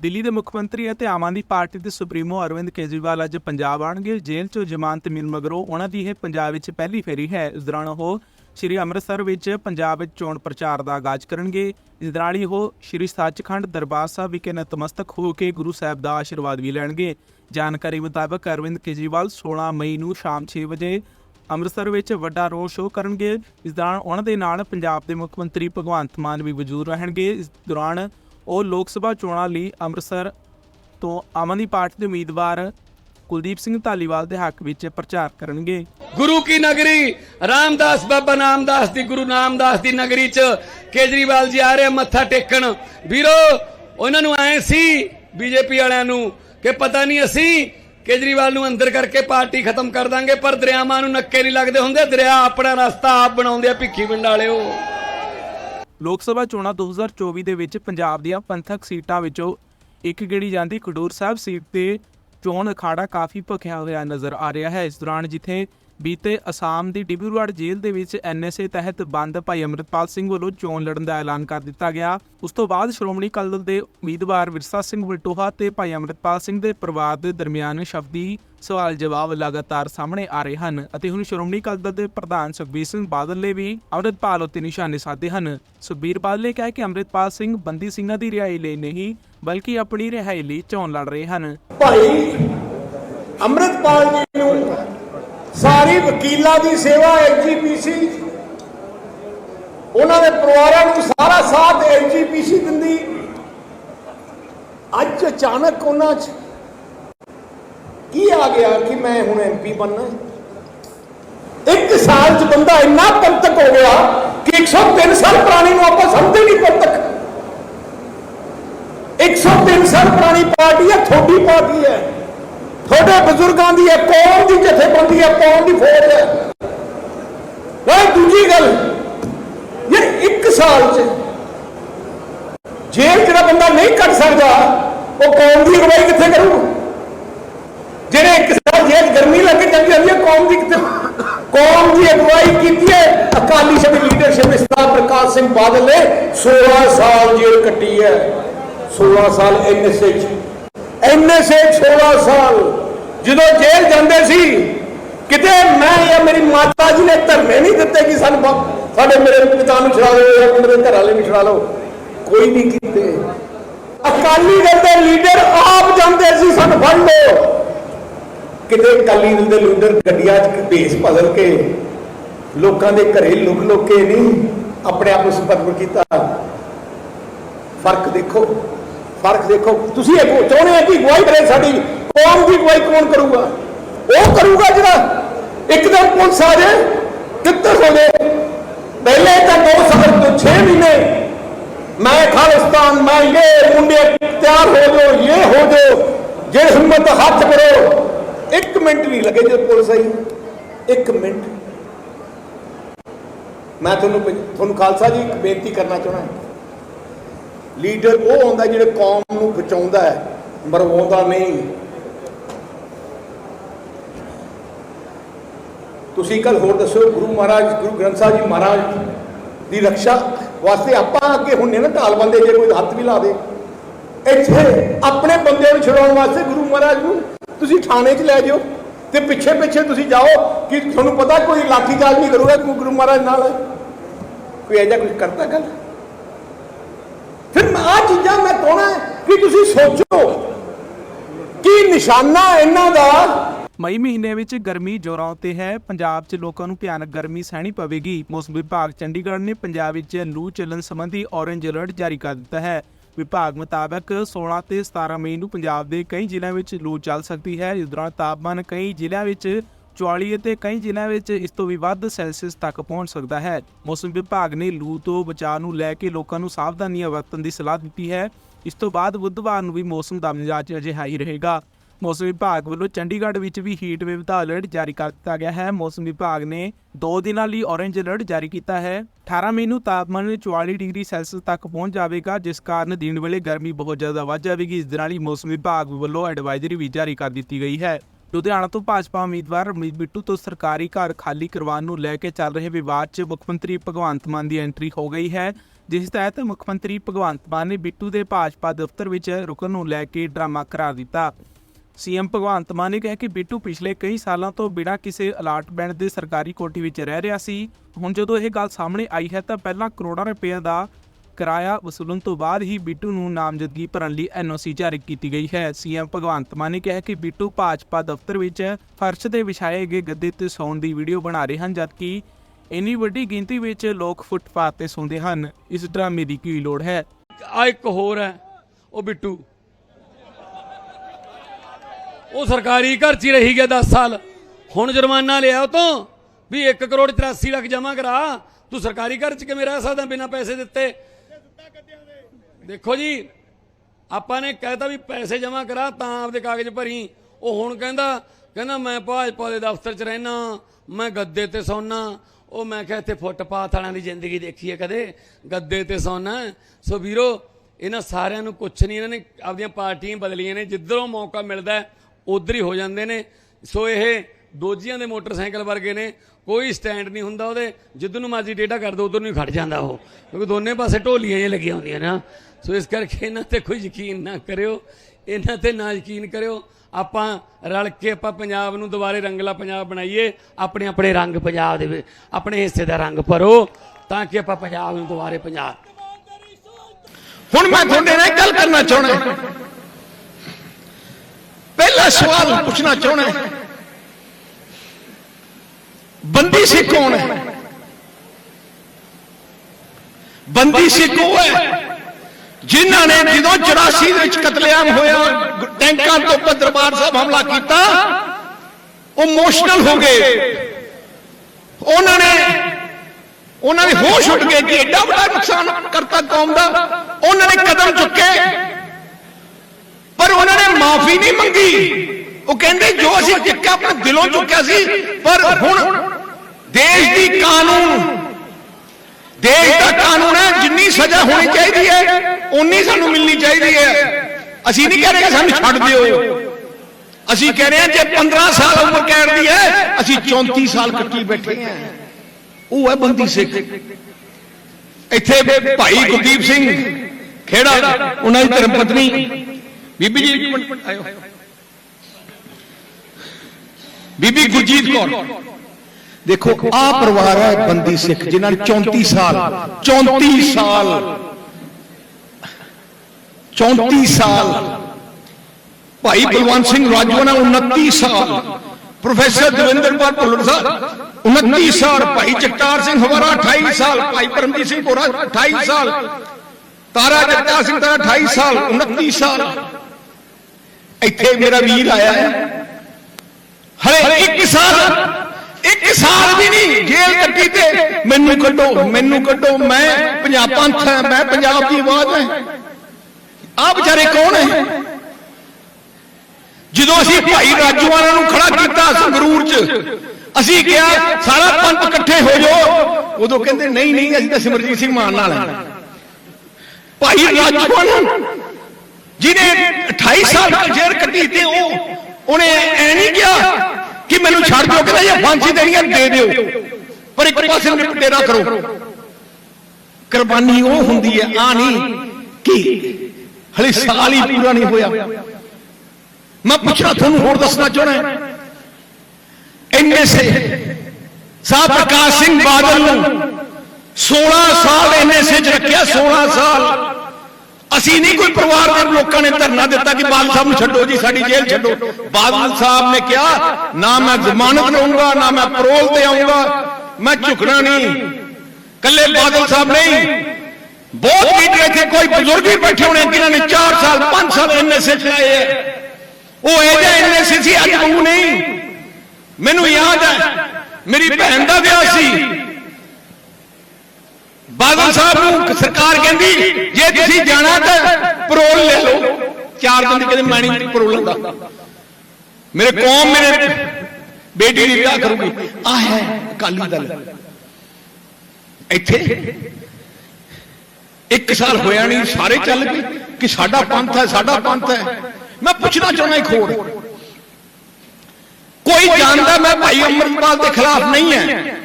ਦਿੱਲੀ ਦੇ ਮੁੱਖ ਮੰਤਰੀ ਅਤੇ ਆਮ ਆਦਮੀ ਪਾਰਟੀ ਦੇ ਸੁਪਰੀਮੋ ਅਰਵਿੰਦ ਕੇਜਰੀਵਾਲ ਅੱਜ ਪੰਜਾਬ ਆਉਣਗੇ ਜੇਲ੍ਹ 'ਚੋਂ ਜ਼ਮਾਨਤ ਮਿਲਣ ਮਗਰੋਂ ਉਹਨਾਂ ਦੀ ਇਹ ਪੰਜਾਬ ਵਿੱਚ ਪਹਿਲੀ ਫੇਰੀ ਹੈ। ਇਸ ਦੌਰਾਨ ਉਹ ਸ਼੍ਰੀ ਅੰਮ੍ਰਿਤਸਰ ਵਿੱਚ ਪੰਜਾਬ ਵਿੱਚ ਚੋਣ ਪ੍ਰਚਾਰ ਦਾ ਆਗਾਜ਼ ਕਰਨਗੇ। ਇਸ ਦੌਰਾਨ ਹੀ ਉਹ ਸ਼੍ਰੀ ਸੱਚਖੰਡ ਦਰਬਾਰ ਸਾਹਿਬ ਵਿਖੇ ਨਤਮਸਤਕ ਹੋ ਕੇ ਗੁਰੂ ਸਾਹਿਬ ਦਾ ਆਸ਼ੀਰਵਾਦ ਵੀ ਲੈਣਗੇ। ਜਾਣਕਾਰੀ ਮੁਤਾਬਕ ਅਰਵਿੰਦ ਕੇਜਰੀਵਾਲ 16 ਮਈ ਨੂੰ ਸ਼ਾਮ 6 ਵਜੇ ਅੰਮ੍ਰਿਤਸਰ ਵਿੱਚ ਵੱਡਾ ਰੋਡ ਸ਼ੋਅ ਕਰਨਗੇ। ਇਸ ਦੌਰਾਨ ਉਹਨਾਂ ਦੇ ਨਾਲ ਪੰਜਾਬ ਦੇ ਮੁੱਖ ਮੰਤਰੀ ਭਗਵੰਤ ਮਾਨ ਵੀ ਮੌਜੂਦ ਰਹਿਣਗੇ। ਇਸ ਦੌਰਾਨ ਉਹ ਲੋਕ ਸਭਾ ਚੋਣਾਂ ਲਈ ਅੰਮ੍ਰਿਤਸਰ ਤੋਂ ਆਮ ਆਦਮੀ ਪਾਰਟੀ ਦੇ ਉਮੀਦਵਾਰ ਕੁਲਦੀਪ ਸਿੰਘ ਧਾਲੀਵਾਲ ਦੇ ਹੱਕ ਵਿੱਚ ਪ੍ਰਚਾਰ ਕਰਨਗੇ। ਗੁਰੂ ਕੀ ਨਗਰੀ? ਰਾਮਦਾਸ ਬਾਬਾ ਨਾਮਦਾਸ ਦੀ, ਗੁਰੂ ਨਾਮਦਾਸ ਦੀ ਨਗਰੀ ਚ ਕੇਜਰੀਵਾਲ ਜੀ ਆ ਰਹੇ ਮੱਥਾ ਟੇਕਣ। ਵੀਰੋ, ਉਹਨਾਂ ਨੂੰ ਆਏ ਸੀ ਬੀਜੇਪੀ ਵਾਲਿਆਂ ਨੂੰ ਕਿ ਪਤਾ ਨਹੀਂ ਅਸੀਂ ਕੇਜਰੀਵਾਲ ਨੂੰ ਅੰਦਰ ਕਰਕੇ ਪਾਰਟੀ ਖਤਮ ਕਰ ਦਾਂਗੇ, ਪਰ ਦਰਿਆਵਾਂ ਨੂੰ ਨੱਕੇ ਨਹੀਂ ਲੱਗਦੇ ਹੁੰਦੇ। ਦਰਿਆ ਆਪਣਾ ਰਸਤਾ ਆਪ ਬਣਾਉਂਦੇ ਆ ਭਿੱਖੀ ਪਿੰਡ ਵਾਲਿਓ। ਲੋਕ ਸਭਾ ਚੋਣਾਂ 2024 ਦੇ ਵਿੱਚ ਪੰਜਾਬ ਦੀਆਂ ਪੰਥਕ ਸੀਟਾਂ ਵਿੱਚੋਂ ਇੱਕ ਗਿਣੀ ਜਾਂਦੀ ਖਡੂਰ ਸਾਹਿਬ ਸੀਟ ਤੇ ਚੋਣ ਅਖਾੜਾ ਕਾਫੀ ਭਖਿਆ ਹੋਇਆ ਨਜ਼ਰ ਆ ਰਿਹਾ ਹੈ। ਇਸ ਦੌਰਾਨ ਜਿੱਥੇ ਬੀਤੇ ਅਸਾਮ ਦੀ ਡਿਬਰੂਗੜ੍ਹ ਜੇਲ੍ਹ ਦੇ ਵਿੱਚ ਐਨਐਸਏ ਤਹਿਤ ਬੰਦ ਭਾਈ ਅਮਰਿਤਪਾਲ ਸਿੰਘ ਵੱਲੋਂ ਚੋਣ ਲੜਨ ਦਾ ਐਲਾਨ ਕਰ ਦਿੱਤਾ ਗਿਆ। ਉਸ ਤੋਂ ਬਾਅਦ ਸ਼੍ਰੋਮਣੀ ਅਕਾਲੀ ਦਲ ਦੇ ਉਮੀਦਵਾਰ ਵਿਰਸਾ ਸਿੰਘ ਵਲਟੋਹਾ ਤੇ ਭਾਈ ਅਮਰਿਤਪਾਲ ਸਿੰਘ ਦੇ ਪਰਿਵਾਰ ਦੇ ਦਰਮਿਆਨ ਸ਼ਬਦੀ ਸਵਾਲ ਜਵਾਬ ਲਗਾਤਾਰ ਸਾਹਮਣੇ ਆ ਰਹੇ ਹਨ ਅਤੇ ਹੁਣ ਸ਼੍ਰੋਮਣੀ ਅਕਾਲੀ ਦਲ ਦੇ ਪ੍ਰਧਾਨ ਸੁਖਬੀਰ ਸਿੰਘ ਬਾਦਲ ਨੇ ਵੀ ਅੰਮ੍ਰਿਤਪਾਲ ਉੱਤੇ ਨਿਸ਼ਾਨੇ ਸਾਧੇ ਹਨ। ਸੁਖਬੀਰ ਬਾਦਲ ਨੇ ਕਿਹਾ ਕਿ ਅੰਮ੍ਰਿਤਪਾਲ ਸਿੰਘ ਬੰਦੀ ਸਿੰਘਾਂ ਦੀ ਰਿਹਾਈ ਲਈ ਨਹੀਂ, ਬਲਕਿ ਆਪਣੀ ਰਿਹਾਈ ਲਈ ਚੋਣ ਲੜ ਰਹੇ ਹਨ। ਭਾਈ ਅੰਮ੍ਰਿਤਪਾਲ ਜੀ ਨੂੰ ਸਾਰੀ ਵਕੀਲਾਂ ਦੀ ਸੇਵਾ ਐਜੀਪੀਸੀ ਉਹਨਾਂ ਦੇ ਪਰਿਵਾਰਾਂ ਨੂੰ ਸਾਰਾ ਸਾਥ ਐਜੀਪੀਸੀ ਦਿੰਦੀ। ਅੱਜ ਅਚਾਨਕ ਉਹਨਾਂ 'ਚ ਕੀ ਆ ਗਿਆ ਕਿ ਮੈਂ ਹੁਣ ਐਮਪੀ ਬਣਨਾ? ਇੱਕ ਸਾਲ 'ਚ ਬੰਦਾ ਇੰਨਾ ਪੰਤਕ ਹੋ ਗਿਆ ਕਿ 103 ਸਾਲ ਪੁਰਾਣੀ ਨੂੰ ਆਪਾਂ ਸਮਝਦੇ ਨਹੀਂ ਪੰਤਕ 103 ਸਾਲ ਪੁਰਾਣੀ ਪਾਰਟੀ ਹੈ ਤੁਹਾਡੀ ਪਾਰਟੀ ਹੈ। ਤੁਹਾਡੇ ਬਜ਼ੁਰਗਾਂ ਦੀ ਹੈ ਕੌਮ ਦੀ ਜਥੇਬੰਦੀ ਹੈ, ਕੌਮ ਦੀ ਫੌਜ ਹੈ। ਨਾਲੇ ਦੂਜੀ ਗੱਲ, ਯਾਰ ਇੱਕ ਸਾਲ ਚ ਜੇਲ੍ਹ ਜਿਹੜਾ ਬੰਦਾ ਨਹੀਂ ਕੱਟ ਸਕਦਾ, ਉਹ ਕੌਮ ਦੀ ਅਗਵਾਈ ਕਿੱਥੇ ਕਰੂ? ਜਿਹੜੇ ਇੱਕ ਸਾਲ ਜੇਲ੍ਹ ਗਰਮੀ ਲੱਗ ਕੇ ਜਾਂਦੀ ਹੁੰਦੀ ਹੈ, ਕੌਮ ਦੀ ਕਿੱਥੇ ਕੌਮ ਦੀ ਅਗਵਾਈ ਕੀਤੀ ਹੈ। ਅਕਾਲੀ ਸ਼ਬਦ ਲੀਡਰਸ਼ਿਪ ਸਰਦਾਰ ਪ੍ਰਕਾਸ਼ ਸਿੰਘ ਬਾਦਲ ਨੇ 16 ਸਾਲ ਜੇਲ੍ਹ ਕੱਟੀ ਹੈ। 16 ਸਾਲ ਐਨਐਸਏ ਚ ਐਨਐਸਏ 16 ਸਾਲ ਜਦੋਂ ਜੇਲ੍ਹ ਜਾਂਦੇ ਸੀ, ਕਿਤੇ ਮੈਂ ਜਾਂ ਮੇਰੀ ਮਾਤਾ ਜੀ ਨੇ ਧਰਨੇ ਨਹੀਂ ਦਿੱਤੇ ਕਿ ਸਾਨੂੰ ਸਾਡੇ ਮੇਰੇ ਪਿਤਾ ਨੂੰ ਛੁਡਾ ਦਿਓ ਜਾਂ ਮੇਰੇ ਘਰ ਵਾਲੇ ਨੂੰ ਛੁਡਾ ਲਓ। ਕੋਈ ਨਹੀਂ ਕੀਤੇ। ਅਕਾਲੀ ਦਲ ਦੇ ਲੀਡਰ ਆਪ ਜਾਂਦੇ ਸੀ ਸਾਨੂੰ ਫੜ ਲਓ। ਕਿਤੇ ਅਕਾਲੀ ਦਲ ਦੇ ਲੀਡਰ ਗੱਡੀਆਂ 'ਚ ਭੇਸ ਬਦਲ ਕੇ, ਲੋਕਾਂ ਦੇ ਘਰੇ ਲੁਕ ਲੁਕ ਕੇ ਨਹੀਂ, ਆਪਣੇ ਆਪ ਨੂੰ ਸਪਰਮ ਕੀਤਾ। ਫ਼ਰਕ ਦੇਖੋ। ਫ਼ਰਕ ਦੇਖੋ। ਤੁਸੀਂ ਇਹ ਚਾਹੁੰਦੇ ਆ ਕਿ ਗਵਾਹੀ ਕਰੇ ਸਾਡੀ। ਕੌਮ ਦੀ ਗਵਾਹੀ ਕੌਣ ਕਰੂਗਾ? ਉਹ ਕਰੂਗਾ ਜਿਹੜਾ ਇੱਕ ਦਿਨ ਪੁਲਿਸ ਆ ਜਾਏ ਕਿੱਧਰ ਹੋ ਪਹਿਲੇ ਤਾਂ 2 ਸਾਲ ਤੋਂ 6 ਮਹੀਨੇ ਮੈਂ ਖਾਲਿਸਤਾਨ, ਮੈਂ ਇਹ ਮੁੰਡੇ ਤਿਆਰ ਹੋ ਜਾਓ, ਇਹ ਹੋ ਜਾਓ। ਜੇ ਹਿੰਮਤ ਹੱਥ ਕਰੋ, ਇੱਕ ਮਿੰਟ ਨਹੀਂ ਲੱਗੇ ਜੇ ਪੁਲਿਸ ਆਈ। ਇੱਕ ਮਿੰਟ। ਮੈਂ ਤੁਹਾਨੂੰ ਤੁਹਾਨੂੰ ਖਾਲਸਾ ਜੀ ਇੱਕ ਬੇਨਤੀ ਕਰਨਾ ਚਾਹੁੰਦਾ ਲੀਡਰ ਉਹ ਹੁੰਦਾ ਜਿਹੜੇ ਕੌਮ ਨੂੰ ਬਚਾਉਂਦਾ ਹੈ, ਮਰਵਾਉਂਦਾ ਨਹੀਂ। ਤੁਸੀਂ ਕੱਲ ਹੋਰ ਦੱਸੋ, ਗੁਰੂ ਮਹਾਰਾਜ, ਗੁਰੂ ਗ੍ਰੰਥ ਸਾਹਿਬ ਜੀ ਮਹਾਰਾਜ ਦੀ ਰੱਖਿਆ ਵਾਸਤੇ ਆਪਾਂ ਅੱਗੇ ਹੁੰਨੇ ਨਾ, ਢਾਲ ਬੰਦੇ ਜੇ ਕੋਈ ਹੱਥ ਵੀ ਲਾ ਦੇ। ਇੱਥੇ ਆਪਣੇ ਬੰਦਿਆਂ ਨੂੰ ਛੁਡਾਉਣ ਵਾਸਤੇ ਗੁਰੂ ਮਹਾਰਾਜ ਨੂੰ ਤੁਸੀਂ ਥਾਣੇ 'ਚ ਲੈ ਜਿਓ ਤੇ ਪਿੱਛੇ ਪਿੱਛੇ ਤੁਸੀਂ ਜਾਓ ਕਿ ਤੁਹਾਨੂੰ ਪਤਾ ਕੋਈ ਲਾਠੀ ਚਾਲ ਨਹੀਂ ਕਰੂਗਾ ਕਿ ਗੁਰੂ ਮਹਾਰਾਜ ਨਾਲ ਹੈ। ਕੋਈ ਐਜਾ ਕੁਝ ਕਰਦਾ ਗੱਲ ਫਿਰ ਆ ਚੀਜ਼ਾਂ ਮੈਂ ਕਹਣਾ ਕਿ ਤੁਸੀਂ ਸੋਚੋ ਕਿ ਨਿਸ਼ਾਨਾ ਇਹਨਾਂ ਦਾ? ਮਈ ਮਹੀਨੇ ਵਿੱਚ ਗਰਮੀ ਜ਼ੋਰਾਂ ਉੱਤੇ ਹੈ। ਪੰਜਾਬ 'ਚ ਲੋਕਾਂ ਨੂੰ ਭਿਆਨਕ ਗਰਮੀ ਸਹਿਣੀ ਪਵੇਗੀ। ਮੌਸਮ ਵਿਭਾਗ ਚੰਡੀਗੜ੍ਹ ਨੇ ਪੰਜਾਬ ਵਿੱਚ ਲੂ ਚੱਲਣ ਸੰਬੰਧੀ ਔਰੇਂਜ ਅਲਰਟ ਜਾਰੀ ਕਰ ਦਿੱਤਾ ਹੈ। ਵਿਭਾਗ ਮੁਤਾਬਕ 16 ਤੇ 17 ਮਈ ਨੂੰ ਪੰਜਾਬ ਦੇ ਕਈ ਜ਼ਿਲ੍ਹਿਆਂ ਵਿੱਚ ਲੂ ਚੱਲ ਸਕਦੀ ਹੈ। ਜਿਸ ਦੌਰਾਨ ਤਾਪਮਾਨ ਕਈ ਜ਼ਿਲ੍ਹਿਆਂ ਵਿੱਚ 44 ਅਤੇ ਕਈ ਜ਼ਿਲ੍ਹਿਆਂ ਵਿੱਚ ਇਸ ਤੋਂ ਵੀ ਵੱਧ ਸੈਲਸੀਅਸ ਤੱਕ ਪਹੁੰਚ ਸਕਦਾ ਹੈ। ਮੌਸਮ ਵਿਭਾਗ ਨੇ ਲੂ ਤੋਂ ਬਚਾਅ ਨੂੰ ਲੈ ਕੇ ਲੋਕਾਂ ਨੂੰ ਸਾਵਧਾਨੀਆਂ ਵਰਤਣ ਦੀ ਸਲਾਹ ਦਿੱਤੀ ਹੈ। ਇਸ ਤੋਂ ਬਾਅਦ ਬੁੱਧਵਾਰ ਨੂੰ ਵੀ ਮੌਸਮ ਦਾ ਮਿਜਾਜ ਅਜਿਹਾ ਹੀ ਰਹੇਗਾ। ਮੌਸਮ ਵਿਭਾਗ ਵੱਲੋਂ ਚੰਡੀਗੜ੍ਹ ਵਿੱਚ ਵੀ ਹੀਟ ਵੇਵ ਦਾ ਅਲਰਟ ਜਾਰੀ ਕਰ ਦਿੱਤਾ ਗਿਆ ਹੈ। ਮੌਸਮ ਵਿਭਾਗ ਨੇ 2 ਦਿਨਾਂ ਲਈ ਔਰੇਂਜ ਅਲਰਟ ਜਾਰੀ ਕੀਤਾ ਹੈ। 18 ਮਈ ਨੂੰ ਤਾਪਮਾਨ 44 ਡਿਗਰੀ ਸੈਲਸੀਅਸ ਤੱਕ ਪਹੁੰਚ ਜਾਵੇਗਾ, ਜਿਸ ਕਾਰਨ ਦਿਨ ਵੇਲੇ ਗਰਮੀ ਬਹੁਤ ਜ਼ਿਆਦਾ ਵੱਧ ਜਾਵੇਗੀ। ਇਸ ਦੇ ਨਾਲ ਹੀ ਮੌਸਮ ਵਿਭਾਗ ਵੱਲੋਂ ਐਡਵਾਈਜ਼ਰੀ ਵੀ ਜਾਰੀ ਕਰ ਦਿੱਤੀ ਗਈ ਹੈ। ਲੁਧਿਆਣਾ ਤੋਂ ਭਾਜਪਾ ਉਮੀਦਵਾਰ ਰਮਨੀਤ ਬਿੱਟੂ ਤੋਂ ਸਰਕਾਰੀ ਘਰ ਖਾਲੀ ਕਰਵਾਉਣ ਨੂੰ ਲੈ ਕੇ ਚੱਲ ਰਹੇ ਵਿਵਾਦ 'ਚ ਮੁੱਖ ਮੰਤਰੀ ਭਗਵੰਤ ਮਾਨ ਦੀ ਐਂਟਰੀ ਹੋ ਗਈ ਹੈ, ਜਿਸ ਤਹਿਤ ਮੁੱਖ ਮੰਤਰੀ ਭਗਵੰਤ ਮਾਨ ਨੇ ਬਿੱਟੂ ਦੇ ਭਾਜਪਾ ਦਫ਼ਤਰ ਵਿੱਚ ਰੁਕਣ ਨੂੰ ਲੈ ਕੇ ਡਰਾਮਾ ਕਰਾਰ ਦਿੱਤਾ। ਸੀਐਮ ਭਗਵੰਤ ਮਾਨ ਨੇ ਕਿਹਾ ਕਿ ਬਿੱਟੂ ਪਿਛਲੇ ਕਈ ਸਾਲਾਂ ਤੋਂ ਬਿਨਾਂ ਕਿਸੇ ਅਲਾਟਮੈਂਟ ਦੇ ਸਰਕਾਰੀ ਕੋਠੀ ਵਿੱਚ ਰਹਿ ਰਿਹਾ ਸੀ। ਹੁਣ ਜਦੋਂ ਇਹ ਗੱਲ ਸਾਹਮਣੇ ਆਈ ਹੈ ਤਾਂ ਪਹਿਲਾਂ ਕਰੋੜਾਂ ਰੁਪਏ ਦਾ ਕਿਰਾਇਆ ਵਸੂਲਣ ਤੋਂ ਬਾਅਦ ਹੀ ਬਿੱਟੂ ਨੂੰ ਨਾਮਜ਼ਦਗੀ ਭਰਨ ਲਈ ਐਨਓਸੀ ਜਾਰੀ ਕੀਤੀ ਗਈ ਹੈ। ਸੀਐਮ ਭਗਵੰਤ ਮਾਨ ਨੇ ਕਿਹਾ ਕਿ ਬਿੱਟੂ ਭਾਜਪਾ ਦਫ਼ਤਰ ਵਿੱਚ ਫਰਸ਼ ਤੇ ਵਿਛਾਏ ਗਏ ਗੱਦੇ ਤੇ ਸੌਣ ਦੀ ਵੀਡੀਓ ਬਣਾ ਰਹੇ ਹਨ, ਜਦਕਿ ਇੰਨੀ ਵੱਡੀ ਗਿਣਤੀ ਵਿੱਚ ਲੋਕ ਫੁੱਟਪਾਥ ਤੇ ਸੌਂਦੇ ਹਨ। ਇਸ ਡਰਾਮੇ ਦੀ ਕੀ ਲੋੜ ਹੈ? ਆ ਇੱਕ ਹੋਰ ਹੈ, ਉਹ ਬਿੱਟੂ। ਉਹ ਸਰਕਾਰੀ ਘਰ 'ਚ ਹੀ ਰਹੀ ਗਿਆ 10 ਸਾਲ। ਹੁਣ ਜੁਰਮਾਨਾ ਲਿਆ ਉਹ ਤੋਂ ਵੀ 1 ਕਰੋੜ 83 ਲੱਖ ਜਮ੍ਹਾਂ ਕਰਾ। ਤੂੰ ਸਰਕਾਰੀ ਘਰ 'ਚ ਕਿਵੇਂ ਰਹਿ ਸਕਦਾ ਬਿਨਾਂ ਪੈਸੇ ਦਿੱਤੇ? ਦੇਖੋ ਜੀ, ਆਪਾਂ ਨੇ ਕਹਿਤਾ ਵੀ ਪੈਸੇ ਜਮ੍ਹਾਂ ਕਰਾ, ਤਾਂ ਆਪਦੇ ਕਾਗਜ਼ ਭਰੀ। ਉਹ ਹੁਣ ਕਹਿੰਦਾ ਕਹਿੰਦਾ ਮੈਂ ਭਾਜਪਾ ਦੇ ਦਫ਼ਤਰ 'ਚ ਰਹਿਣਾ ਮੈਂ ਗੱਦੇ ਤੇ ਸੌਣਾ ਉਹ ਮੈਂ ਕਿਹਾ ਇੱਥੇ ਫੁੱਟਪਾਥ ਵਾਲਿਆਂ ਦੀ ਜ਼ਿੰਦਗੀ ਦੇਖੀ ਹੈ ਕਦੇ, ਗੱਦੇ ਤੇ ਸੌਣਾ ਸੋ ਵੀਰੋ, ਇਹਨਾਂ ਸਾਰਿਆਂ ਨੂੰ ਕੁਛ ਨਹੀਂ ਇਹਨਾਂ ਨੇ ਆਪਦੀਆਂ ਪਾਰਟੀਆਂ ਬਦਲੀਆਂ ਨੇ, ਜਿੱਧਰੋਂ ਮੌਕਾ ਮਿਲਦਾ, ਉਧਰ ਹੀ ਹੋ ਜਾਂਦੇ ਨੇ। ਸੋ ਇਹ ਦੋਜੀਆਂ ਦੇ ਮੋਟਰਸਾਈਕਲ ਵਰਗੇ ਨੇ ਕੋਈ ਸਟੈਂਡ ਨਹੀਂ ਹੁੰਦਾ ਉਹਦੇ, ਜਿੱਧਰ ਨੂੰ ਮਰਜ਼ੀ ਡੇਟਾ ਕਰ ਦੋ, ਉਧਰ ਨੂੰ ਖੜ ਜਾਂਦਾ ਉਹ। ਕਿਉਂਕਿ ਦੋਨੇ ਪਾਸੇ ਢੋਲੀਆਂ ਜਿਹੀਆਂ ਲੱਗੀਆਂ ਹੁੰਦੀਆਂ ਨਾ। ਸੋ ਇਸ ਕਰਕੇ ਇਹਨਾਂ ਤੇ ਕੋਈ ਯਕੀਨ ਨਾ ਕਰਿਓ, ਇਹਨਾਂ ਤੇ ਨਾ ਯਕੀਨ ਕਰਿਓ। ਆਪਾਂ ਰਲ ਕੇ ਆਪਾਂ ਪੰਜਾਬ ਨੂੰ ਦੁਬਾਰੇ ਰੰਗਲਾ ਪੰਜਾਬ ਬਣਾਈਏ, ਆਪਣੇ ਆਪਣੇ ਰੰਗ ਪੰਜਾਬ ਦੇ ਵਿੱਚ, ਆਪਣੇ ਹਿੱਸੇ ਦਾ ਰੰਗ ਭਰੋ, ਤਾਂ ਕਿ ਆਪਾਂ ਪੰਜਾਬ ਨੂੰ ਦੁਬਾਰੇ ਪੰਜਾਬ ਹੁਣ ਮੈਂ ਤੁਹਾਡੇ ਨਾਲ ਗੱਲ ਕਰਨਾ ਚਾਹਣਾ ਪਹਿਲਾ ਸਵਾਲ ਪੁੱਛਣਾ ਚਾਹਣਾ ਬੰਦੀ ਸਿੱਖ ਕੌਣ ਹੈ? ਬੰਦੀ ਸਿੱਖ ਉਹ ਹੈ ਜਿਨ੍ਹਾਂ ਨੇ ਜਦੋਂ 84 ਦੇ ਵਿੱਚ ਕਤਲੇਆਮ ਹੋਇਆ ਟੈਂਕਾਂ ਤੋਂ ਉੱਪਰ ਦਰਬਾਰ ਸਾਹਿਬ ਹਮਲਾ ਕੀਤਾ, ਉਹ ਇਮੋਸ਼ਨਲ ਹੋ ਗਏ। ਉਹਨਾਂ ਨੇ, ਉਹਨਾਂ ਦੇ ਹੋਸ਼ ਉੱਡ ਗਏ ਕਿ ਐਡਾ ਵੱਡਾ ਨੁਕਸਾਨ ਕਰਤਾ ਕੌਮ ਦਾ। ਉਹਨਾਂ ਨੇ ਕਦਮ ਚੁੱਕੇ, ਪਰ ਉਹਨਾਂ ਨੇ ਮਾਫੀ ਨਹੀਂ ਮੰਗੀ। ਉਹ ਕਹਿੰਦੇ, ਜੋ ਅਸੀਂ ਚੁੱਕਿਆ, ਆਪਣੇ ਦਿਲੋਂ ਚੁੱਕਿਆ ਸੀ, ਪਰ ਹੁਣ ਦੇਸ਼ ਦੀ ਕਾਨੂੰਨ। ਦੇਸ਼ ਦਾ ਕਾਨੂੰਨ ਹੈ, ਜਿੰਨੀ ਸਜ਼ਾ ਹੋਣੀ ਚਾਹੀਦੀ ਹੈ ਉਨੀ ਸਾਨੂੰ ਮਿਲਣੀ ਚਾਹੀਦੀ ਹੈ। ਅਸੀਂ ਨਹੀਂ ਕਹਿ ਰਹੇ ਕਿ ਸਾਨੂੰ ਛੱਡ ਦਿਓ। ਅਸੀਂ ਕਹਿ ਰਹੇ ਹਾਂ, ਜੇ 15 ਸਾਲ ਉਮਰ ਕੈਦ ਦੀ ਹੈ, ਅਸੀਂ 34 ਸਾਲ ਕੱਟੀ ਬੈਠੇ ਹਾਂ। ਉਹ ਹੈ ਬੰਦੀ ਸਿੱਖ। ਇੱਥੇ ਭਾਈ ਗੁਰਦੀਪ ਸਿੰਘ ਖੇੜਾ, ਉਹਨਾਂ ਦੀ ਧਰਮ ਪਤਨੀ। ਬੀਬੀ ਜੀ, ਇੱਕ ਮਿੰਟ, ਆਇਓ। ਬੀਬੀ ਗੁਰਜੀਤ ਕੌਰ। ਦੇਖੋ ਆ ਪਰਿਵਾਰ ਹੈ ਬੰਦੀ ਸਿੱਖ ਜਿਨ੍ਹਾਂ ਨੇ 34 ਸਾਲ 34 ਸਾਲ 34 ਸਾਲ ਭਾਈ ਬਲਵੰਤ ਸਿੰਘ ਰਾਜਵਾਨਾ 29 ਸਾਲ ਪ੍ਰੋਫੈਸਰ ਦਵਿੰਦਰਪਾਲ ਭੁੱਲਰ ਸਾਹਿਬ 29 ਸਾਲ ਭਾਈ ਜਗਤਾਰ ਸਿੰਘ ਹਵਾਰਾ 28 ਸਾਲ ਭਾਈ ਪਰਮਜੀਤ ਸਿੰਘ ਬੋਰਾ 28 ਸਾਲ ਤਾਰਾ ਜਗਤਾਰ ਸਿੰਘ ਤਾਰਾ 28 ਸਾਲ 29 ਸਾਲ ਇੱਥੇ ਮੇਰਾ ਵੀਰ ਆਇਆ ਹੈ ਹਲੇ ਇੱਕ ਸਾਲ ਇੱਕ ਸਾਲ ਵੀ ਕੱਟੀ ਤੇ ਮੈਨੂੰ ਕੱਢੋ ਮੈਨੂੰ ਕੱਢੋ ਮੈਂ ਪੰਜਾਬ ਪੰਥ ਹਾਂ ਮੈਂ ਪੰਜਾਬ ਦੀ ਆਵਾਜ਼ ਹਾਂ। ਆ ਵਿਚਾਰੇ ਕੌਣ ਹੈ? ਜਦੋਂ ਅਸੀਂ ਭਾਈ ਰਾਜੂਆਣਾ ਨੂੰ ਖੜਾ ਕੀਤਾ ਸੰਗਰੂਰ 'ਚ ਅਸੀਂ ਕਿਹਾ ਸਾਰਾ ਪੰਥ ਇਕੱਠੇ ਹੋ ਜਾਓ। ਉਦੋਂ ਕਹਿੰਦੇ ਨਹੀਂ ਨਹੀਂ ਅਸੀਂ ਤਾਂ ਸਿਮਰਜੀਤ ਸਿੰਘ ਮਾਨ ਨਾਲ ਹਾਂ। ਭਾਈ ਰਾਜੂਆਣਾ ਜਿਹਨੇ 28 ਸਾਲ ਦੀ ਜੇਲ੍ਹ ਕੱਟੀ ਤੇ ਉਹ ਉਹਨੇ ਐ ਨਹੀਂ ਕਿਹਾ ਕਿ ਮੈਨੂੰ ਛੱਡ ਦਿਓ ਕਹਿੰਦਾ ਇਹ ਫਾਂਸੀ ਦੇਣੀ ਹੈ ਦੇ ਦਿਓ। ਪਰ ਇੱਕ ਪਾਸੇ ਨਿਪਟੇਰਾ ਕਰੋ ਕੁਰਬਾਨੀ ਉਹ ਹੁੰਦੀ ਹੈ ਆ ਨਹੀਂ ਕਿ ਹਲੇ ਸਾਲ ਹੀ ਪੂਰਾ ਨਹੀਂ ਹੋਇਆ ਮੈਂ ਪੁੱਛਣਾ ਤੁਹਾਨੂੰ ਹੋਰ ਦੱਸਣਾ ਚਾਹਣਾ ਇੰਨੇ ਸੇ ਸਾਹਿਬ ਪ੍ਰਕਾਸ਼ ਸਿੰਘ ਬਾਦਲ ਨੂੰ 16 ਸਾਲ ਐਨਐਸਏ ਚ ਰੱਖਿਆ 16 ਸਾਲ ਅਸੀਂ ਨਹੀਂ ਕੋਈ ਪਰਿਵਾਰ ਦੇ ਲੋਕਾਂ ਨੇ ਧਰਨਾ ਦਿੱਤਾ ਕਿ ਬਾਦਲ ਸਾਹਿਬ ਨੂੰ ਛੱਡੋ ਜੀ ਸਾਡੀ ਜੇਲ੍ਹ ਛੱਡੋ ਬਾਦਲ ਸਾਹਿਬ ਨੇ ਕਿਹਾ ਨਾ ਮੈਂ ਜ਼ਮਾਨਤ ਲਵਾਂਗਾ ਨਾ ਮੈਂ ਪਰੋਲ ਤੇ ਆਉਂਗਾ ਮੈਂ ਝੁਕਣਾ ਨਹੀਂ। ਕੱਲੇ ਬਾਦਲ ਸਾਹਿਬ ਨਹੀਂ। ਬਹੁਤ ਲੀਡਰ ਇੱਥੇ ਕੋਈ ਬਜ਼ੁਰਗ ਵੀ ਬੈਠੇ ਹੋਣੇ ਜਿਨ੍ਹਾਂ ਨੇ 4 ਸਾਲ 5 ਸਾਲ ਐਨਐਸਏ ਚਲਾਏ ਹੈ। ਉਹ ਇਹ ਜਿਹਾ ਐਨਐਸਏ ਸੀ ਅੱਜ ਵਾਂਗੂ ਨਹੀਂ। ਮੈਨੂੰ ਯਾਦ ਹੈ ਮੇਰੀ ਭੈਣ ਦਾ ਵਿਆਹ ਸੀ। ਬਾਦਲ ਸਾਹਿਬ ਨੂੰ ਸਰਕਾਰ ਕਹਿੰਦੀ ਜੇ ਤੁਸੀਂ ਜਾਣਾ ਤਾਂ ਪਰੋਲ ਲੈ ਲਓ। ਚਾਰ ਦਿਨ ਦੀ ਕਹਿੰਦੇ ਮੈਂ ਨਹੀਂ ਪਰੋਲ ਲੈਂਦਾ ਮੇਰੇ ਕੌਮ ਮੇਰੇ ਬੇਟੀ ਦੀ ਵਿਆਹ ਕਰੂਗੀ। ਆ ਹੈ ਅਕਾਲੀ ਦਲ। ਇੱਥੇ ਇੱਕ ਸਾਲ ਹੋਇਆ ਨਹੀਂ ਸਾਰੇ ਚੱਲ ਗਏ ਕਿ ਸਾਡਾ ਪੰਥ ਹੈ ਸਾਡਾ ਪੰਥ ਹੈ। ਮੈਂ ਪੁੱਛਣਾ ਚਾਹੁੰਦਾ ਇੱਕ ਹੋਰ। ਕੋਈ ਜਾਣਦਾ ਮੈਂ ਭਾਈ ਅਮਰਪਾਲ ਦੇ ਖਿਲਾਫ ਨਹੀਂ ਹੈ।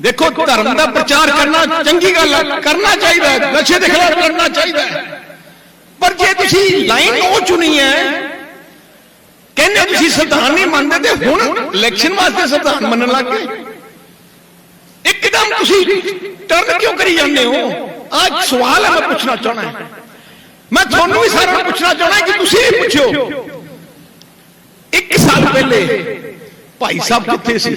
ਦੇਖੋ ਧਰਮ ਦਾ ਪ੍ਰਚਾਰ ਕਰਨਾ ਚੰਗੀ ਗੱਲ ਹੈ ਕਰਨਾ ਚਾਹੀਦਾ ਹੈ ਨਸ਼ੇ ਦੇ ਖਿਲਾਫ ਲੜਨਾ ਚਾਹੀਦਾ ਹੈ। ਪਰ ਜੇ ਤੁਸੀਂ ਲਾਈਨ ਉਹ ਚੁਣੀ ਹੈ ਕਹਿੰਦੇ ਤੁਸੀਂ ਸੰਵਿਧਾਨ ਨਹੀਂ ਮੰਨਦੇ ਤੇ ਹੁਣ ਇਲੈਕਸ਼ਨ ਵਾਸਤੇ ਸੰਵਿਧਾਨ ਮੰਨਣ ਲੱਗ ਗਏ। ਇੱਕਦਮ ਤੁਸੀਂ ਟਰਨ ਕਿਉਂ ਕਰੀ ਜਾਂਦੇ ਹੋ? ਅੱਜ ਸਵਾਲ ਹੈ, ਮੈਂ ਪੁੱਛਣਾ ਚਾਹਣਾ ਮੈਂ ਤੁਹਾਨੂੰ ਵੀ ਸਾਰਿਆਂ ਨੂੰ ਪੁੱਛਣਾ ਚਾਹਣਾ ਕਿ ਤੁਸੀਂ ਵੀ ਪੁੱਛਿਓ। ਇੱਕ ਸਾਲ ਪਹਿਲੇ ਭਾਈ ਸਾਹਿਬ ਕਿੱਥੇ ਸੀ?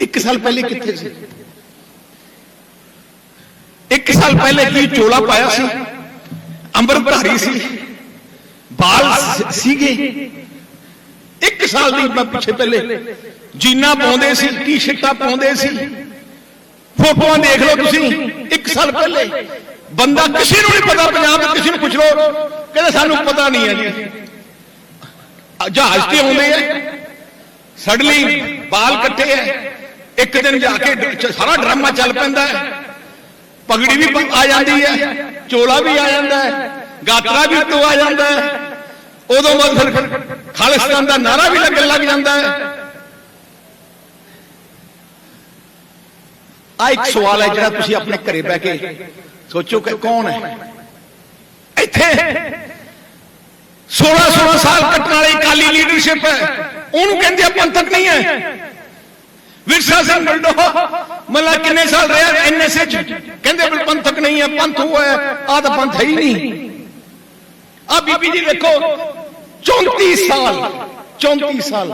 ਇੱਕ ਸਾਲ ਪਹਿਲੇ ਕਿੱਥੇ ਸੀ? ਇੱਕ ਸਾਲ ਪਹਿਲੇ ਕੀ ਚੋਲਾ ਪਾਇਆ ਸੀ? ਅੰਮ੍ਰਿਤਧਾਰੀ ਸੀ? ਬਾਲ ਸੀਗੇ। ਇੱਕ ਸਾਲ ਦੀ ਮੈਂ ਪਿੱਛੇ ਪਹਿਲੇ ਜੀਨਾ ਪਾਉਂਦੇ ਸੀ, ਟੀ-ਸ਼ਰਟਾਂ ਪਾਉਂਦੇ ਸੀ। ਫੋਟੋਆਂ ਦੇਖ ਲਓ ਤੁਸੀਂ, ਇੱਕ ਸਾਲ ਪਹਿਲੇ। ਬੰਦਾ ਕਿਸੇ ਨੂੰ ਨਹੀਂ ਪਤਾ, ਪੰਜਾਬ ਦੇ ਕਿਸੇ ਨੂੰ ਪੁੱਛ ਲਓ, ਕਹਿੰਦੇ ਸਾਨੂੰ ਪਤਾ ਨਹੀਂ ਹੈ। ਜੀ ਜਹਾਜ਼ ਤੇ ਆਉਂਦੇ ਆ। ਸਡਲੀ ਬਾਲ ਕੱਟੇ ਆ। ਇੱਕ ਦਿਨ ਜਾ ਕੇ ਸਾਰਾ ਡਰਾਮਾ ਚੱਲ ਪੈਂਦਾ ਹੈ। ਪਗੜੀ ਵੀ ਆ ਜਾਂਦੀ ਹੈ, ਚੋਲਾ ਵੀ ਆ ਜਾਂਦਾ ਹੈ। ਗਾਤਰਾ ਵੀ ਤੋਂ ਆ ਜਾਂਦਾ ਹੈ। ਉਦੋਂ ਬਾਅਦ ਫਿਰ ਖਾਲਿਸਤਾਨ ਦਾ ਨਾਰਾ ਵੀ ਲੱਗਣ ਲੱਗ ਜਾਂਦਾ ਹੈ। ਆ ਇੱਕ ਸਵਾਲ ਹੈ ਜਿਹੜਾ ਤੁਸੀਂ ਆਪਣੇ ਘਰੇ ਬਹਿ ਕੇ ਸੋਚੋ ਕਿ ਕੌਣ ਹੈ? ਇੱਥੇ 16 16 ਸਾਲ ਕੱਟਣ ਵਾਲੀ ਕਾਲੀ ਲੀਡਰਸ਼ਿਪ ਹੈ। ਉਹਨੂੰ ਕਹਿੰਦੇ ਆ ਪੰਥਕ ਨਹੀਂ ਹੈ। ਵਿਰਸਾ ਸਿੰਘ ਬਲਡੋ ਮੱਲਾ ਕਿੰਨੇ ਸਾਲ ਰਿਹਾ? ਐਨਐਸਏ ਕਹਿੰਦੇ ਵੀ ਪੰਥਕ ਨਹੀਂ ਹੈ, ਪੰਥ ਉਹ ਹੈ। ਆਹ ਤਾਂ ਪੰਥ ਹੈ ਹੀ ਨਹੀਂ। ਆ ਬੀਬੀ ਜੀ ਵੇਖੋ 34 ਸਾਲ 34 ਸਾਲ।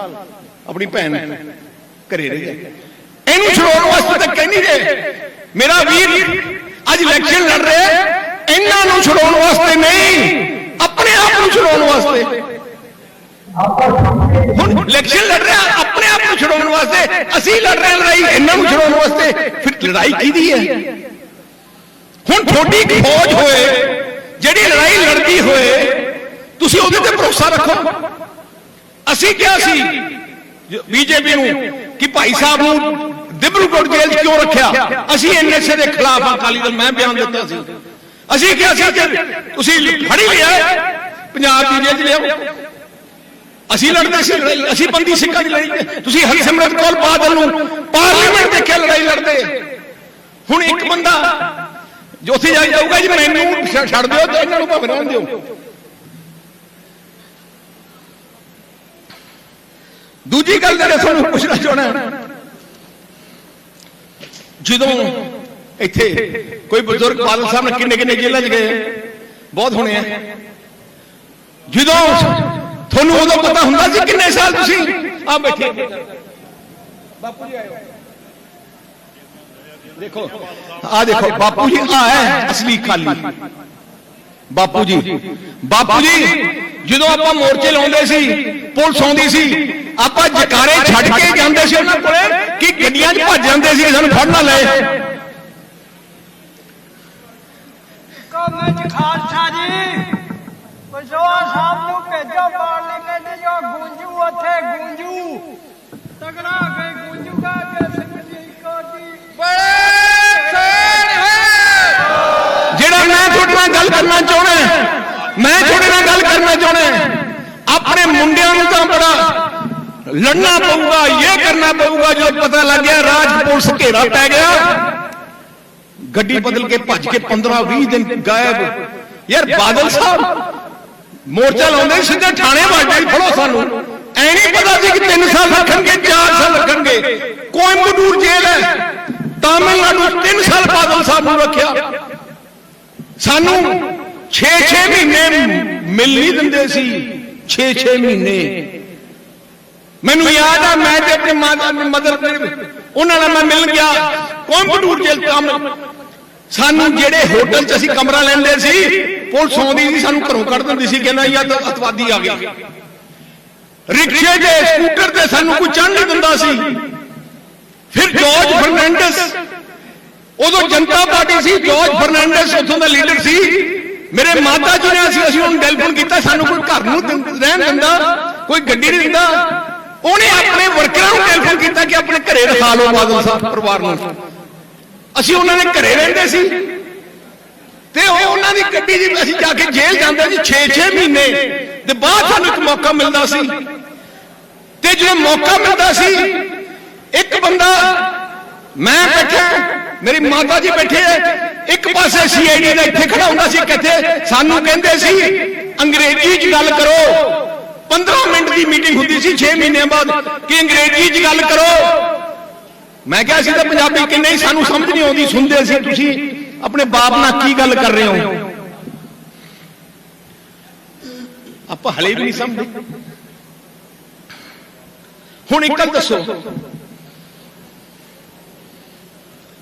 ਆਪਣੀ ਭੈਣ ਘਰੇ ਰਹੀ ਹੈ ਇਹਨੂੰ ਛੁਡਾਉਣ ਵਾਸਤੇ ਤਾਂ ਕਹਿੰਦੀ ਜੇ ਮੇਰਾ ਵੀਰ ਅੱਜ ਇਲੈਕਸ਼ਨ ਲੜ ਰਿਹਾ ਹੈ, ਇਹਨਾਂ ਨੂੰ ਛੁਡਾਉਣ ਵਾਸਤੇ ਨਹੀਂ ਆਪਣੇ ਆਪ ਨੂੰ ਛੁਡਾਉਣ ਵਾਸਤੇ। ਹੁਣ ਇਲੈਕਸ਼ਨ ਲੜ ਰਿਹਾ ਆਪਣੇ ਆਪ ਨੂੰ ਛੁਡਾਉਣ ਵਾਸਤੇ। ਅਸੀਂ ਲੜ ਰਹੇ ਹਾਂ ਲੜਾਈ ਇਹਨਾਂ ਨੂੰ ਛੁਡਾਉਣ ਵਾਸਤੇ। ਫਿਰ ਲੜਾਈ ਕਿਹਦੀ ਹੈ? ਹੁਣ ਇੱਕ ਫੌਜ ਹੋਏ। ਜਿਹੜੀ ਲੜਾਈ ਲੜਦੀ ਹੋਏ, ਤੁਸੀਂ ਉਹਦੇ ਤੇ ਭਰੋਸਾ ਰੱਖੋ। ਅਸੀਂ ਕਿਹਾ ਸੀ ਬੀਜੇਪੀ ਨੂੰ, ਕਿ ਭਾਈ ਸਾਹਿਬ ਨੂੰ ਦਿਬਰੂਗੜ੍ਹ ਜੇਲ੍ਹ 'ਚ ਕਿਉਂ ਰੱਖਿਆ? ਅਸੀਂ ਐਨਐਸਏ ਦੇ ਖਿਲਾਫ ਆ ਅਕਾਲੀ ਦਲ, ਮੈਂ ਬਿਆਨ ਦਿੱਤਾ ਸੀ। ਅਸੀਂ ਕਿਹਾ ਸੀ ਕਿ ਤੁਸੀਂ ਫੜੀ ਲਿਆ, ਪੰਜਾਬ ਦੀ ਜੇਲ੍ਹ 'ਚ ਲਿਆਓ। ਅਸੀਂ ਲੜਦੇ ਸੀ ਅਸੀਂ ਬੰਦੀ ਸਿੰਘਾਂ ਦੀ ਲੜਾਈ ਤੁਸੀਂ ਹਰਸਿਮਰਤ ਕੌਰ ਬਾਦਲ ਨੂੰ ਪਾਰਲੀਮੈਂਟ ਦੇ ਕੇ ਲੜਾਈ ਲੜਦੇ। ਹੁਣ ਇੱਕ ਬੰਦਾ ਜੋ ਉੱਥੇ ਜਾ ਕੇ ਜਾਊਗਾ ਜੀ ਮੈਨੂੰ ਛੱਡ ਦਿਓ ਤੇ ਇਹਨਾਂ ਨੂੰ ਭਾਵੇਂ ਰਹਿਣ ਦਿਓ। ਦੂਜੀ ਗੱਲ ਜਿਹੜੇ ਤੁਹਾਨੂੰ ਪੁੱਛਣਾ ਚਾਹਣਾ ਜਦੋਂ ਇੱਥੇ ਕੋਈ ਬਜ਼ੁਰਗ ਬਾਦਲ ਸਾਹਿਬ ਨੇ ਕਿੰਨੇ ਕਿੰਨੇ ਜੇਲ੍ਹਾਂ 'ਚ ਗਏ ਬਹੁਤ ਹੋਣੇ ਆ। ਜਦੋਂ ਤੁਹਾਨੂੰ ਉਦੋਂ ਪਤਾ ਹੁੰਦਾ ਸੀ ਕਿੰਨੇ ਸਾਲ ਤੁਸੀਂ ਆ ਬੈਠੇ। ਬਾਪੂ ਜੀ ਆਇਓ। ਦੇਖੋ। ਆ ਦੇਖੋ ਬਾਪੂ ਜੀ ਆ ਹੈ ਅਸਲੀ ਖਾਲੀ। ਬਾਪੂ ਜੀ ਬਾਪੂ ਜੀ ਜਦੋਂ ਆਪਾਂ ਮੋਰਚੇ ਲਾਉਂਦੇ ਸੀ ਪੁਲਿਸ ਆਉਂਦੀ ਸੀ ਆਪਾਂ ਜਕਾਰੇ ਛੱਡ ਕੇ ਜਾਂਦੇ ਸੀ ਉਹਨਾਂ ਕੋਲੇ ਕਿ ਗੱਡੀਆਂ 'ਚ ਭੱਜ ਜਾਂਦੇ ਸੀ ਸਾਨੂੰ ਫੜ ਨਾ ਲਏ। ਕੌਮੇ ਚ ਖਾਲਸਾ ਜੀ ਪਸ਼ਵਾ ਸਾਹਿਬ ਨੂੰ ਭੇਜੋ ਪਾਰਲੀਮੈਂਟ ਜੋ ਗੂੰਜੂ ਉੱਥੇ ਗੂੰਜੂ। ਤਗੜਾ ਗੂੰਜੂਗਾ। ਕਿ ਨਾਲ ਗੱਲ ਕਰਨਾ ਚਾਹੁੰਦਾ ਹਾਂ, ਮੈਂ ਤੁਹਾਡੇ ਨਾਲ ਗੱਲ ਕਰਨਾ ਚਾਹੁੰਦਾ ਹਾਂ। ਆਪਣੇ ਮੁੰਡਿਆਂ ਨੂੰ ਤਾਂ ਬੜਾ ਲੜਨਾ ਪਊਗਾ ਇਹ ਕਰਨਾ ਪਊਗਾ ਜਦੋਂ ਪਤਾ ਲੱਗ ਗਿਆ ਰਾਜ ਪੁਲਿਸ ਘੇਰਾ ਪੈ ਗਿਆ। ਗੱਡੀ ਬਦਲ ਕੇ ਭੱਜ ਕੇ 15 20 ਦਿਨ ਗਾਇਬ। ਯਾਰ ਬਾਦਲ ਸਾਹਿਬ ਮੋਰਚਾ ਲਾਉਂਦੇ ਸੀ, ਸਿੱਧੇ ਥਾਣੇ ਵੜ ਜਾਈ ਫੜੋ ਸਾਨੂੰ। ਐ ਨਹੀਂ ਪਤਾ ਸੀ ਕਿ 3 ਸਾਲ ਰੱਖਣਗੇ 4 ਸਾਲ ਰੱਖਣਗੇ। ਕੋਇੰਬਟੂਰ ਜੇਲ੍ਹ ਹੈ। ਤਾਮਿਲਨਾਡੂ 3 ਸਾਲ ਬਾਦਲ ਸਾਹਿਬ ਨੂੰ ਰੱਖਿਆ। ਸਾਨੂੰ 6-6 ਮਹੀਨੇ ਮਿਲ ਨਹੀਂ ਦਿੰਦੇ ਸੀ। 6-6 ਮਹੀਨੇ। ਮੈਨੂੰ ਯਾਦ ਆ, ਮੈਂ ਤੇ ਆਪਣੇ ਮਾਤਾ ਮਦਰ ਉਹਨਾਂ ਨਾਲ ਮੈਂ ਮਿਲ ਗਿਆ। ਕੋਇੰਬਟੂਰ ਜੇਲ੍ਹ ਕੰਮ? ਸਾਨੂੰ ਜਿਹੜੇ ਹੋਟਲ 'ਚ ਅਸੀਂ ਕਮਰਾ ਲੈਂਦੇ ਸੀ, ਪੁਲਿਸ ਆਉਂਦੀ ਸੀ, ਸਾਨੂੰ ਘਰੋਂ ਕੱਢ ਦਿੰਦੀ ਸੀ, ਕਹਿੰਦਾ ਯਾਰ ਤਾਂ ਅਤਵਾਦੀ ਆ ਗਿਆ ਰਿਕਸ਼ੇ ਦੇ ਸਕੂਟਰ ਤੇ ਸਾਨੂੰ ਕੋਈ ਚੜ੍ਹ ਨਹੀਂ ਦਿੰਦਾ ਸੀ। ਫਿਰ ਜਾਰਜ ਫਰਨੈਂਡਸ ਉਦੋਂ ਜਨਤਾ ਪਾਰਟੀ ਸੀ ਜਾਰਜ ਫਰਨੈਂਡਸ ਉੱਥੋਂ ਦਾ ਲੀਡਰ ਸੀ। ਮੇਰੇ ਮਾਤਾ ਜੀ ਨੇ ਅਸੀਂ ਅਸੀਂ ਉਹਨੂੰ ਟੈਲੀਫੋਨ ਕੀਤਾ ਸਾਨੂੰ ਕੋਈ ਘਰ ਨੂੰ ਰਹਿਣ ਦਿੰਦਾ ਕੋਈ ਗੱਡੀ ਨਹੀਂ ਦਿੰਦਾ। ਉਹਨੇ ਆਪਣੇ ਵਰਕਰਾਂ ਨੂੰ ਟੈਲੀਫੋਨ ਕੀਤਾ ਕਿ ਆਪਣੇ ਘਰੇ ਰਖਾ ਲਓ ਬਾਦਲ ਸਾਹਿਬ। ਪਰਿਵਾਰ ਨੂੰ। ਅਸੀਂ ਉਹਨਾਂ ਦੇ ਘਰੇ ਰਹਿੰਦੇ ਸੀ। ਤੇ ਉਹ ਉਹਨਾਂ ਦੀ ਗੱਡੀ ਦੀ ਅਸੀਂ ਜਾ ਕੇ ਜੇਲ੍ਹ ਜਾਂਦੇ ਸੀ 6-6 ਮਹੀਨੇ। ਤੇ ਬਾਅਦ ਸਾਨੂੰ ਇੱਕ ਮੌਕਾ ਮਿਲਦਾ ਸੀ। ਤੇ ਜਦੋਂ ਮੌਕਾ ਮਿਲਦਾ ਸੀ ਇੱਕ ਬੰਦਾ ਮੈਂ ਬੈਠਾ, ਮੇਰੀ ਮਾਤਾ ਜੀ ਬੈਠੇ ਇੱਕ ਪਾਸੇ ਸੀਆਈਡੀ ਦਾ ਇੱਥੇ ਖੜਾ ਹੁੰਦਾ ਸੀ ਕਿੱਥੇ ਸਾਨੂੰ ਕਹਿੰਦੇ ਸੀ, ਅੰਗਰੇਜ਼ੀ 'ਚ ਗੱਲ ਕਰੋ। 15 ਮਿੰਟ ਦੀ ਮੀਟਿੰਗ ਹੁੰਦੀ ਸੀ 6 ਮਹੀਨਿਆਂ ਬਾਅਦ ਕਿ ਅੰਗਰੇਜ਼ੀ 'ਚ ਗੱਲ ਕਰੋ। ਮੈਂ ਕਿਹਾ ਸੀ ਤਾਂ ਪੰਜਾਬੀ ਕਿੰਨੇ ਹੀ ਸਾਨੂੰ ਸਮਝ ਨਹੀਂ ਆਉਂਦੀ, ਸੁਣਦੇ ਸੀ ਤੁਸੀਂ। ਆਪਣੇ ਬਾਪ ਨਾਲ ਕੀ ਗੱਲ ਕਰ ਰਹੇ ਹੋ? ਆਪਾਂ ਹਲੇ ਵੀ ਨਹੀਂ ਸਮਝਦੇ। ਹੁਣ ਇੱਕ ਗੱਲ ਦੱਸੋ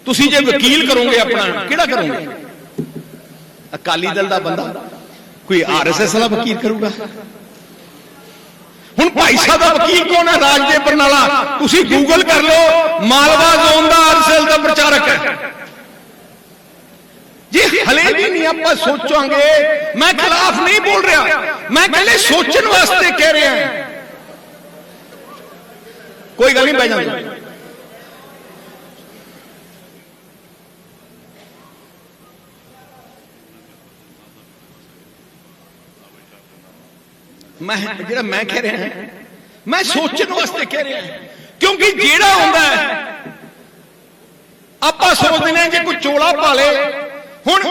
ਤੁਸੀਂ ਜੇ ਵਕੀਲ ਕਰੋਗੇ ਆਪਣਾ ਕਿਹੜਾ ਕਰੋਗੇ? ਅਕਾਲੀ ਦਲ ਦਾ ਬੰਦਾ। ਕੋਈ ਆਰਐਸਐਸ ਵਾਲਾ ਵਕੀਲ ਕਰੂਗਾ? ਹੁਣ ਭਾਈ ਸਾਹਿਬ ਦਾ ਵਕੀਲ ਕੌਣ ਹੈ? ਰਾਜ ਦੇ ਬਰਨਾਲਾ ਤੁਸੀਂ ਗੂਗਲ ਕਰ ਲਓ। ਮਾਲਵਾ ਜ਼ੋਨ ਦਾ ਆਰਐਸਐਸ ਦਾ ਪ੍ਰਚਾਰਕ ਹੈ। ਜੀ ਹਲੇ ਵੀ ਨਹੀਂ ਆਪਾਂ ਸੋਚਾਂਗੇ ਮੈਂ ਖਿਲਾਫ ਨਹੀਂ ਬੋਲ ਰਿਹਾ। ਮੈਂ ਕਹਿੰਦੇ ਸੋਚਣ ਵਾਸਤੇ ਕਹਿ ਰਿਹਾ ਕੋਈ ਗੱਲ ਨਹੀਂ ਬਹਿ ਜਾਂਦੇ। ਮੈਂ ਜਿਹੜਾ ਮੈਂ ਕਹਿ ਰਿਹਾ ਮੈਂ ਸੋਚਣ ਵਾਸਤੇ ਕਹਿ ਰਿਹਾ ਕਿਉਂਕਿ ਜਿਹੜਾ ਹੁੰਦਾ ਹੈ ਆਪਾਂ ਸੋਚਦੇ ਨੇ ਜੇ ਕੋਈ ਚੋਲਾ ਪਾ ਲੇ ਹੁਣ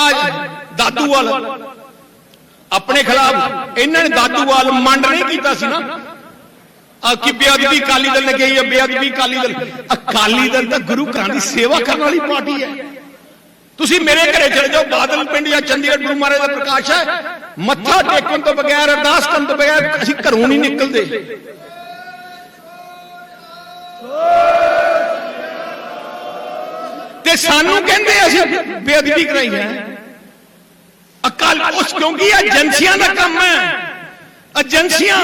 ਅੱਜ ਦਾਦੂਵਾਲ ਆਪਣੇ ਖਿਲਾਫ ਇਹਨਾਂ ਨੇ ਦਾਦੂਵਾਲ ਮੰਡ ਨਹੀਂ ਕੀਤਾ ਸੀ ਨਾ। ਆ ਕਿ ਬੇਅਦਬੀ ਅਕਾਲੀ ਦਲ ਨੇ ਕਹੀ ਹੈ ਬੇਅਦਬੀ ਅਕਾਲੀ ਦਲ। ਅਕਾਲੀ ਦਲ ਤਾਂ ਗੁਰੂ ਘਰਾਂ ਦੀ ਸੇਵਾ ਕਰਨ ਵਾਲੀ ਪਾਰਟੀ ਹੈ। ਤੁਸੀਂ ਮੇਰੇ ਘਰੇ ਚਲੇ ਜਾਓ ਬਾਦਲ ਪਿੰਡ ਜਾਂ ਚੰਡੀਗੜ੍ਹ ਗੁਰੂ ਮਹਾਰਾਜ ਦਾ ਪ੍ਰਕਾਸ਼ ਹੈ। ਮੱਥਾ ਟੇਕਣ ਤੋਂ ਬਗੈਰ, ਅਰਦਾਸ ਕਰਨ ਤੋਂ ਬਗੈਰ ਅਸੀਂ ਘਰੋਂ ਨਹੀਂ ਨਿਕਲਦੇ। ਤੇ ਸਾਨੂੰ ਕਹਿੰਦੇ ਅਸੀਂ ਬੇਅਦਬੀ ਕਰਾਈ ਹੈ। ਅਕਾਲ ਉਸ ਕਿਉਂਕਿ ਏਜੰਸੀਆਂ ਦਾ ਕੰਮ ਹੈ। ਏਜੰਸੀਆਂ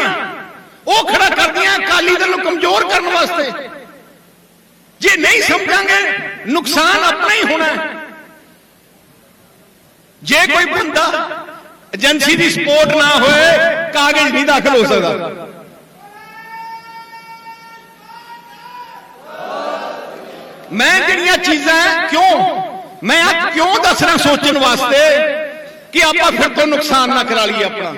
ਉਹ ਖੜਾ ਕਰਦੀਆਂ ਅਕਾਲੀ ਦਲ ਨੂੰ ਕਮਜ਼ੋਰ ਕਰਨ ਵਾਸਤੇ। ਜੇ ਨਹੀਂ ਸਮਝਾਂਗੇ, ਨੁਕਸਾਨ ਆਪਣਾ ਹੀ ਹੋਣਾ ਜੇ ਕੋਈ ਬੰਦਾ ਏਜੰਸੀ ਦੀ ਸਪੋਰਟ ਨਾ ਹੋਏ, ਕਾਗਜ਼ ਨਹੀਂ ਦਾਖਲ ਹੋ ਸਕਦਾ। ਮੈਂ ਜਿਹੜੀਆਂ ਚੀਜ਼ਾਂ ਕਿਉਂ? ਮੈਂ ਆ ਕਿਉਂ ਦੱਸਣਾ ਸੋਚਣ ਵਾਸਤੇ ਕਿ ਆਪਾਂ ਫਿਰ ਤੋਂ ਨੁਕਸਾਨ ਨਾ ਕਰਾ ਲਈਏ ਆਪਣਾ?